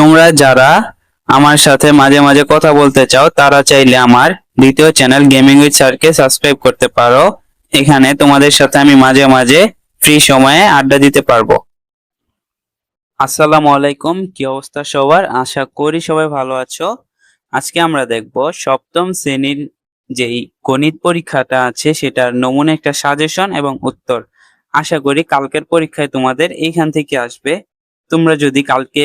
তোমরা যারা আমার সাথে মাঝে মাঝে কথা বলতে চাও, তারা চাইলে আমার দ্বিতীয় চ্যানেল গেমিং উইথ স্যারকে সাবস্ক্রাইব করতে পারো। এখানে তোমাদের সাথে আমি মাঝে মাঝে ফ্রি সময়ে আড্ডা দিতে পারব। আসসালামু আলাইকুম, কি অবস্থা সবার? আশা করি সবাই ভালো আছো। আজকে আমরা দেখব সপ্তম শ্রেণির যেই গণিত পরীক্ষাটা আছে, সেটার নমুনা একটা সাজেশন এবং উত্তর। আশা করি কালকের পরীক্ষায় তোমাদের এইখান থেকে আসবে। তোমরা যদি কালকে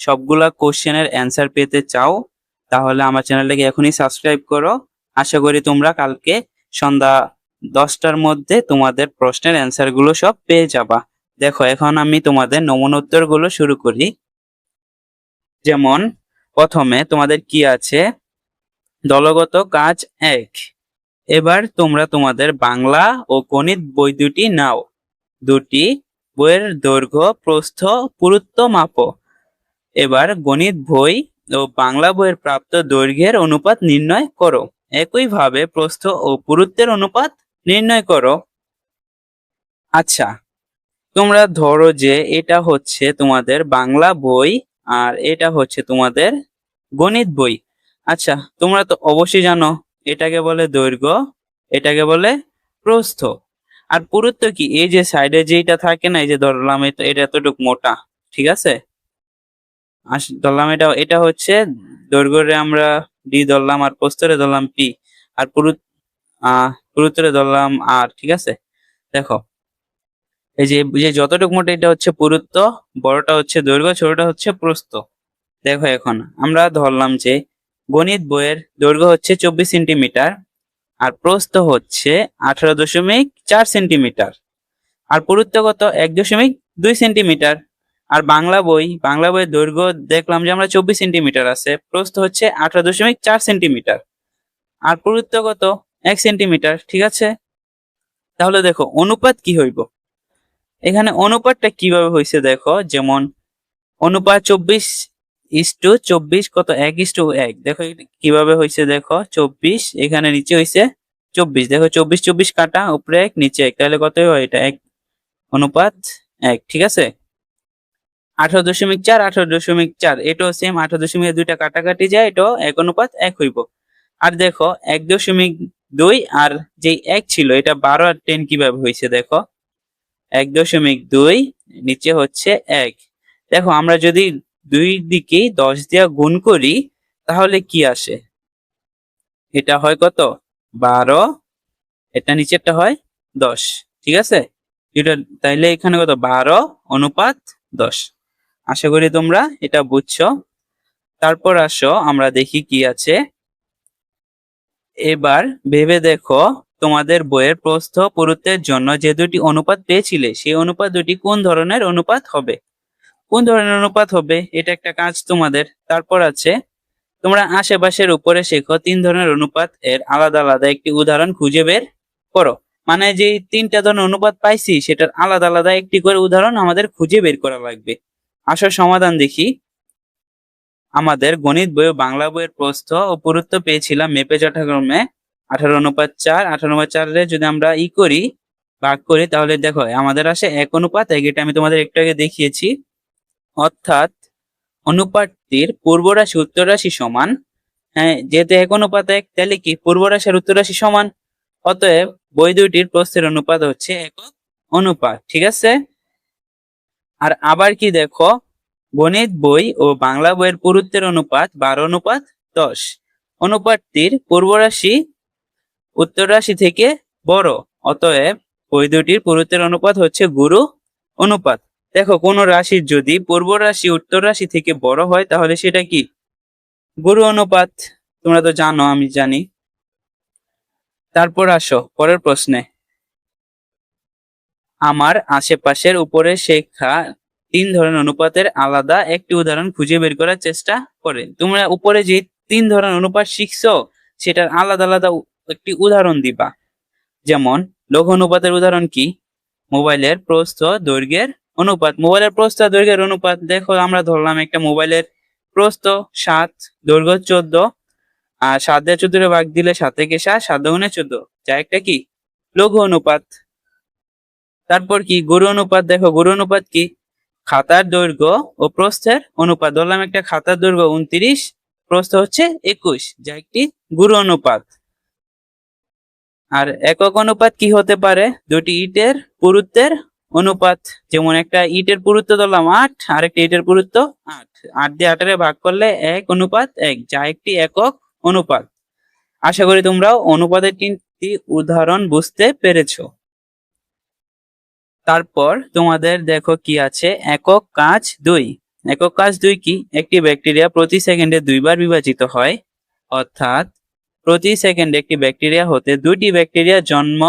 সবগুলা কোশ্চেনের অ্যান্সার পেতে চাও, তাহলে আমার চ্যানেলটাকে এখনই সাবস্ক্রাইব করো। আশা করি তোমরা কালকে সন্ধ্যা দশটার মধ্যে তোমাদের প্রশ্নের অ্যান্সারগুলো সব পেয়ে যাবা। দেখো, এখন আমি তোমাদের নমুনা উত্তরগুলো শুরু করি। যেমন, প্রথমে তোমাদের কি আছে? দলগত কাজ এক। এবার তোমরা তোমাদের বাংলা ও গণিত বই দুটি নাও। দুটি বইয়ের দৈর্ঘ্য, প্রস্থ, পুরুত্ব মাপো এবার গণিত বই ও বাংলা বইয়ের প্রাপ্ত দৈর্ঘ্যের অনুপাত নির্ণয় করো। একইভাবে প্রস্থ ও পুরুত্বের অনুপাত নির্ণয় করো। আচ্ছা তোমরা ধরো যে এটা হচ্ছে তোমাদের বাংলা বই আর এটা হচ্ছে তোমাদের গণিত বই। আচ্ছা তোমরা তো অবশ্যই জানো, এটাকে বলে দৈর্ঘ্য, এটাকে বলে প্রস্থ। আর পুরুত্ব কি? এই যে সাইডে যেটা থাকে না, এই যে ধরলাম, এটা এতটুকু মোটা, ঠিক আছে? ধরলাম এটা এটা হচ্ছে দৈর্ঘ্যরে আমরা ডি ধরলাম আর প্রস্তরে ধরলাম পি আর আহ পুরুত্তরে ধরলাম আর ঠিক আছে? দেখো, এই যে যে যতটুকু মোটা এটা হচ্ছে পুরুত্ব, বড়টা হচ্ছে দৈর্ঘ্য, ছোটটা হচ্ছে প্রস্থ। দেখো এখন, আমরা ধরলাম যে গণিত বইয়ের দৈর্ঘ্য হচ্ছে চব্বিশ সেন্টিমিটার আর প্রস্থ হচ্ছে আঠারো দশমিক চার সেন্টিমিটার। আর পুরুত্ব কত? এক দশমিক দুই সেন্টিমিটার। আর বাংলা বই, বাংলা বইয়ের দৈর্ঘ্য দেখলাম যে আমরা চব্বিশ সেন্টিমিটার আছে, প্রস্থ হচ্ছে আঠারো দশমিক চার সেন্টিমিটার আর পুরুত্ব কত এক সেন্টিমিটার ঠিক আছে? তাহলে দেখো, অনুপাত কি হইব? এখানে অনুপাতটা কীভাবে হয়েছে দেখো, যেমন অনুপাত চব্বিশ ইস টু চব্বিশ কত এক ইস টু এক। দেখো কীভাবে হয়েছে দেখো, চব্বিশ, এখানে নিচে হয়েছে চব্বিশ। দেখো চব্বিশ চব্বিশ কাটা, উপরে এক, নিচে এক। তাহলে কত হয় এটা? এক অনুপাত এক, ঠিক আছে? আঠারো দশমিক চার, আঠারো দশমিক চার, এটাও সেম আঠারো দশমিক দুইটা কাটাকাটি যায়, এটাও এক অনুপাত এক হইব। আর দেখো, এক দশমিক দুই আর যে এক ছিল, এটা বারো আর টেন কীভাবে হয়েছে দেখো? এক দশমিক দুই, নিচে হচ্ছে এক। দেখো, আমরা যদি দুই দিকেই দশ দিয়া গুণ করি, তাহলে কি আসে? এটা হয় কত? বারো। এটা নিচেরটা হয় দশ। ঠিক আছে? এটা তাইলে এখানে কত? বারো অনুপাত দশ। আশা করি তোমরা এটা বুঝছ। তারপর আসো, আমরা দেখি কি আছে। এবার ভেবে দেখো তোমাদের বইয়ের প্রস্থ পুরুত্বের জন্য যে দুটি অনুপাত পেয়েছিলে, সেই অনুপাত দুটি কোন ধরনের অনুপাত হবে? কোন ধরনের অনুপাত হবে? এটা একটা কাজ তোমাদের। তারপর আছে, তোমরা আশেপাশের উপরে শেখো তিন ধরনের অনুপাত এর আলাদা আলাদা একটি উদাহরণ খুঁজে বের করো। মানে যে তিনটা ধরনের অনুপাত পাইছি, সেটার আলাদা আলাদা একটি করে উদাহরণ আমাদের খুঁজে বের করা লাগবে। আসল সমাধান দেখি। আমাদের গণিত বই ও বাংলা বইয়ের প্রস্থ ও পুরুত্ব পেয়েছিলাম মেপে চট্টগ্রামে আঠারো অনুপাত চার। আঠারো অনুপাত চারে যদি আমরা ই করি, ভাগ করি, তাহলে দেখো, আমাদের আসে এক অনুপাত। এক এটা আমি তোমাদের একটু আগে দেখিয়েছি। অর্থাৎ অনুপাতটির পূর্ব রাশি, উত্তর রাশি সমান। হ্যাঁ যেহেতু এক অনুপাত এক, তাহলে কি? পূর্ব রাশি আর উত্তর রাশি সমান। অতএব বই দুইটির প্রস্থের অনুপাত হচ্ছে একক অনুপাত। ঠিক আছে? আর আবার কি দেখো? গণিত বই ও বাংলা বইয়ের পুরুত্বের অনুপাত বারো অনুপাত দশ। অনুপাতটির পূর্ব রাশি উত্তর রাশি থেকে বড়। অতএব বই দুটির পুরুত্বের অনুপাত হচ্ছে গুরু অনুপাত। দেখো, কোন রাশির যদি পূর্ব রাশি, উত্তর রাশি থেকে বড় হয়, তাহলে সেটা কি? গুরু অনুপাত। তোমরা তো জানো, আমি জানি। তারপর আসো, পরের প্রশ্নে। আমার আশেপাশের উপরে শেখা তিন ধরনের অনুপাতের আলাদা একটি উদাহরণ খুঁজে বের করার চেষ্টা করে। তোমরা উপরে যে তিন ধরনের অনুপাত শিখছো, সেটার আলাদা আলাদা একটি উদাহরণ দিবা। যেমন লঘু অনুপাতের উদাহরণ কি? মোবাইলের প্রস্থ দৈর্ঘ্যের অনুপাত। মোবাইলের প্রস্থ দৈর্ঘ্যের অনুপাত, দেখো আমরা ধরলাম একটা মোবাইলের প্রস্থ সাত, দৈর্ঘ্য চোদ্দ, আর সাত দিয়ে চোদ্দ ভাগ দিলে সাত থেকে সাত সাত গুণে চোদ্দ। যা একটা কি? লঘু অনুপাত। তারপর কি? গরু অনুপাত, দেখো গরু অনুপাত কি? খাতার দৈর্ঘ্য ও প্রস্থের অনুপাত। ধরলাম একটা খাতার দৈর্ঘ্য উনত্রিশ, প্রস্থ হচ্ছে একুশ, যা একটি গুরু অনুপাত। আর একক অনুপাত কি হতে পারে? দুটি ইটের পুরুত্বের অনুপাত। যেমন একটা ইটের পুরুত্ব ধরলাম আট, আর একটা ইটের পুরুত্ব আট। আট দিয়ে আটারে ভাগ করলে এক অনুপাত এক, যা একটি একক অনুপাত। আশা করি তোমরাও অনুপাতের তিনটি উদাহরণ বুঝতে পেরেছ। তারপর তোমাদের দেখো কি আছে। একক কাজ দুই। একক কাজ দুই কি? একটি ব্যাকটেরিয়া প্রতি সেকেন্ডে দুইবার বিভাজিত হয়। অর্থাৎ প্রতি সেকেন্ডে একটি ব্যাকটেরিয়া হতে দুইটি ব্যাকটেরিয়া জন্ম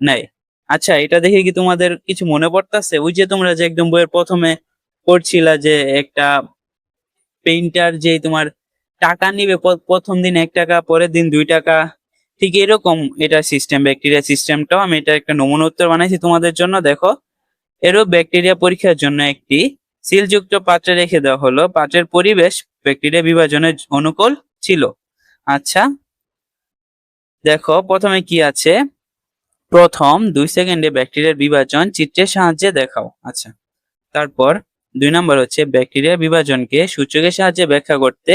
নেয়। আচ্ছা এটা দেখে কি তোমাদের কিছু মনে পড়তেছে? ওই যে তোমরা যে একদম বইয়ের প্রথমে পড়ছিলা যে একটা পেইন্টার যে তোমার টাকা নিবে প্রথম দিন এক টাকা, পরের দিন দুই টাকা ঠিক এরকম এটা সিস্টেম ব্যাকটেরিয়া সিস্টেমটাও আমি এটা একটা নমুনা উত্তর বানাইছি তোমাদের জন্য, দেখো। এরও ব্যাকটেরিয়া পরীক্ষার জন্য একটি সিলযুক্ত পাত্রে রেখে দেওয়া হলো। পাত্রের পরিবেশ ব্যাকটেরিয়া বিভাজনের অনুকূল ছিল। আচ্ছা দেখো, প্রথমে কি আছে? প্রথম দুই সেকেন্ডে ব্যাকটেরিয়ার বিভাজন চিত্রের সাহায্যে দেখাও। আচ্ছা তারপর দুই নম্বর হচ্ছে ব্যাকটেরিয়া বিভাজনকে সূচকের সাহায্যে ব্যাখ্যা করতে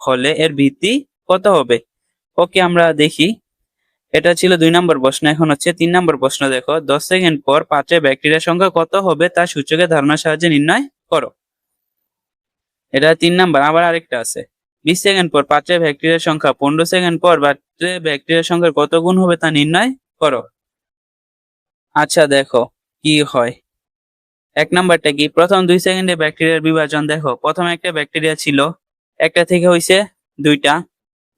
হলে এর ভিত্তি কত হবে? ওকে আমরা দেখি। এটা ছিল দুই নম্বর প্রশ্ন, এখন হচ্ছে তিন নম্বর প্রশ্ন দেখো। দশ সেকেন্ড পর পাত্রে ব্যাকটেরিয়ার সংখ্যা কত হবে তা সূচকের ধারণার সাহায্যে নির্ণয় করো। এটা তিন নম্বর, আবার আরেকটা আছে। বিশ সেকেন্ড পর পাত্রে ব্যাকটেরিয়ার সংখ্যা, পনেরো সেকেন্ড পর পাত্রে ব্যাকটেরিয়ার সংখ্যার কত গুণ হবে তা নির্ণয় করো। আচ্ছা দেখো, কি হয়? এক নাম্বারটা কি? প্রথম দুই সেকেন্ডে ব্যাকটেরিয়ার বিভাজন দেখো। প্রথমে একটা ব্যাকটেরিয়া ছিল, একটা থেকে হইছে দুইটা।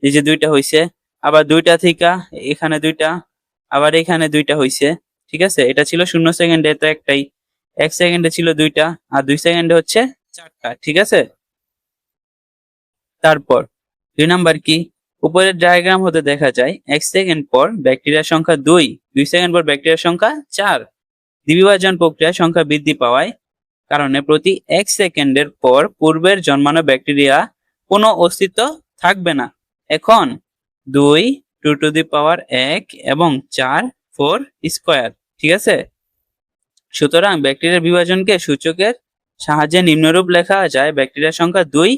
এই যে দুইটা হইছে, আবার দুইটা থেকে, এখানে দুইটা, আবার এখানে দুইটা হইছে, ঠিক আছে? এটা ছিল শূন্য সেকেন্ডে তো একটাই। এক সেকেন্ডে ছিল দুইটা, আর দুই সেকেন্ডে হচ্ছে চারটা, ঠিক আছে? তারপর, দুই নাম্বার কি? উপরের ডায়াগ্রাম হতে দেখা যায়, এক সেকেন্ড পর ব্যাকটেরিয়ার সংখ্যা দুই দুই সেকেন্ড পর ব্যাকটেরিয়ার সংখ্যা চার। দ্বিবিভাজন প্রক্রিয়ার সংখ্যা বৃদ্ধি পাওয়ায় কারণে প্রতি এক সেকেন্ডের পর পূর্বের জন্মানো ব্যাকটেরিয়া কোনো অস্তিত্ব থাকবে না। এখন দুই টু টু দি পাওয়ার এক এবং চার ফোর স্কোয়ার ঠিক আছে? সুতরাং ব্যাকটেরিয়ার বিভাজনকে সূচকের সাহায্যে নিম্নরূপ লেখা যায় ব্যাকটেরিয়ার সংখ্যা দুই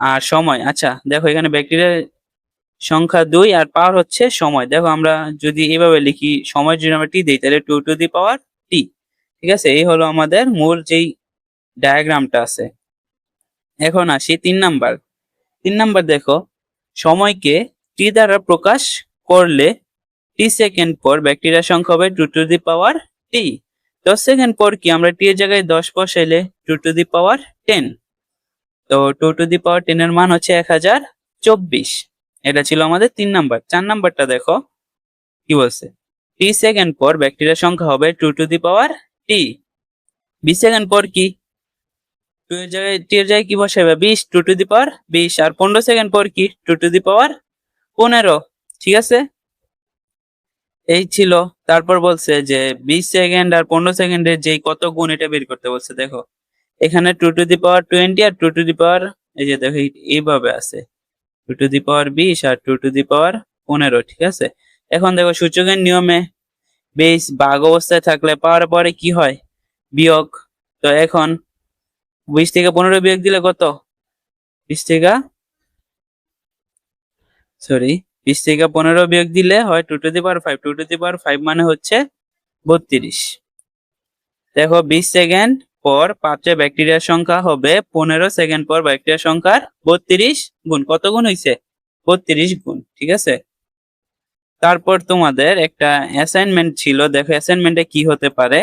আর সময়। আচ্ছা দেখো এখানে ব্যাকটেরিয়ার সংখ্যা দুই আর পাওয়ার হচ্ছে সময়। দেখো আমরা যদি এভাবে লিখি সময় যদি আমরা টি দিই, তাহলে টু টু দি পাওয়ার টি ঠিক আছে? এই হলো আমাদের মূল যেই ডায়াগ্রামটা আছে। এখন আসি তিন নাম্বার। তিন নাম্বার দেখো সময়কে টি দ্বারা প্রকাশ করলে টি সেকেন্ড পর ব্যাকটেরিয়ার সংখ্যা হবে টু টু দি পাওয়ার টি দশ সেকেন্ড পর কি আমরা টি এর জায়গায় দশ বসাইলে two to the power ten তো two to the power ten এর মান হচ্ছে এক হাজার চব্বিশ। এটা ছিল আমাদের তিন নাম্বার। চার নাম্বারটা দেখো, কি বলছে? টি সেকেন্ড পর ব্যাকটেরিয়ার সংখ্যা হবে টু টু দি পাওয়ার টি বিশ সেকেন্ড পর কি? টু এর জায়গায় টি এর জায়গায় কি বসাবে বিশ, টু টু দি পাওয়ার বিশ, আর পনেরো সেকেন্ড পর কি? টু টু দি পাওয়ার পনেরো, ঠিক আছে? এই ছিল। তারপর বলছে যে বিশ সেকেন্ড আর পনেরো সেকেন্ডের যে কত গুণ এটা বের করতে বলছে, দেখো। এখানে two to the power twenty R two to the power, এই যে দেখো এইভাবে আছে। টু টু দি পাওয়ার বিশ আর টু টু দি পাওয়ার পনেরো, ঠিক আছে? এখন দেখো সূচকের নিয়মে বেশ বাঘ অবস্থায় থাকলে পাওয়ার পরে কি হয়? বিয়োগ। তো এখন বিশ থেকে পনেরো বিয়োগ দিলে কত? বিশ থেকে সরি বিশ থেকে পনেরো বিয়োগ দিলে হয় two to the power five two to the power five মানে হচ্ছে বত্রিশ। দেখো, বিশ সেকেন্ড পর পাঁচে ব্যাকটেরিয়ার সংখ্যা হবে পনেরো সেকেন্ড পর ব্যাকটেরিয়ার সংখ্যার বত্রিশ গুণ। কত গুণ হয়েছে বত্রিশ গুণ, ঠিক আছে? তারপর তোমাদের একটা অ্যাসাইনমেন্ট ছিল। দেখো অ্যাসাইনমেন্টে কি হতে পারে?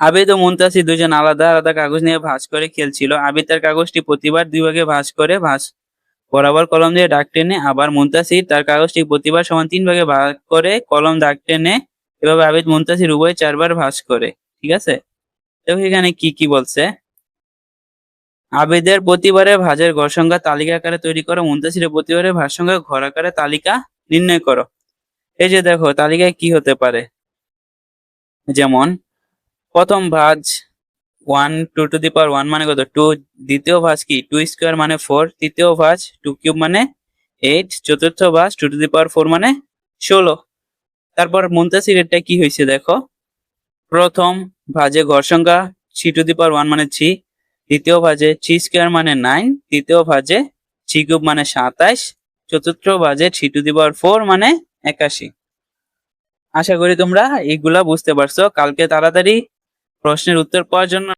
আবিদ ও মুনতাসি দুজন আলাদা আলাদা কাগজ নিয়ে ভাঁজ করে খেলছিল। আবিদ তার কাগজটি প্রতিবার দুই ভাগে ভাঁজ করে, ভাঁজ বরাবর কলম দিয়ে ডাক টেনে, আবার মুনতাসির তার কাগজটি প্রতিবার সমান তিন ভাগে ভাগ করে কলম দাগ টেনে, এভাবে আবিদ মুনতাসির উভয় চারবার ভাঁজ করে, ঠিক আছে? দেখো এখানে কি কি বলছে? আবেদের প্রতিবারের ভাজের ঘর সংখ্যা তালিকা আকারে তৈরি করো, মুন্তাসিরের প্রতিবারের ভাজ সংখ্যা ঘর আকারে তালিকা নির্ণয় করো। এই যে দেখো, তালিকায় কি হতে পারে? যেমন প্রথম ভাজ one two to the power one মানে কত? টু দ্বিতীয় ভাজ কি? টু স্কোয়ার মানে ফোর তৃতীয় ভাজ টু কিউব মানে এইট চতুর্থ ভাজ two to the power four মানে ষোলো। তারপর মুন্তাসিরেরটা কি হয়েছে দেখো? প্রথম ভাজে ঘর সংখ্যা three to the power one মানে থ্রি দ্বিতীয় ভাজে থ্রি স্কোয়ার মানে নাইন তৃতীয় ভাজে থ্রি কিউব মানে সাতাইশ, চতুর্থ ভাজে three to the power four মানে একাশি। আশা করি তোমরা এইগুলা বুঝতে পারছ। কালকে তাড়াতাড়ি প্রশ্নের উত্তর পাওয়ার জন্য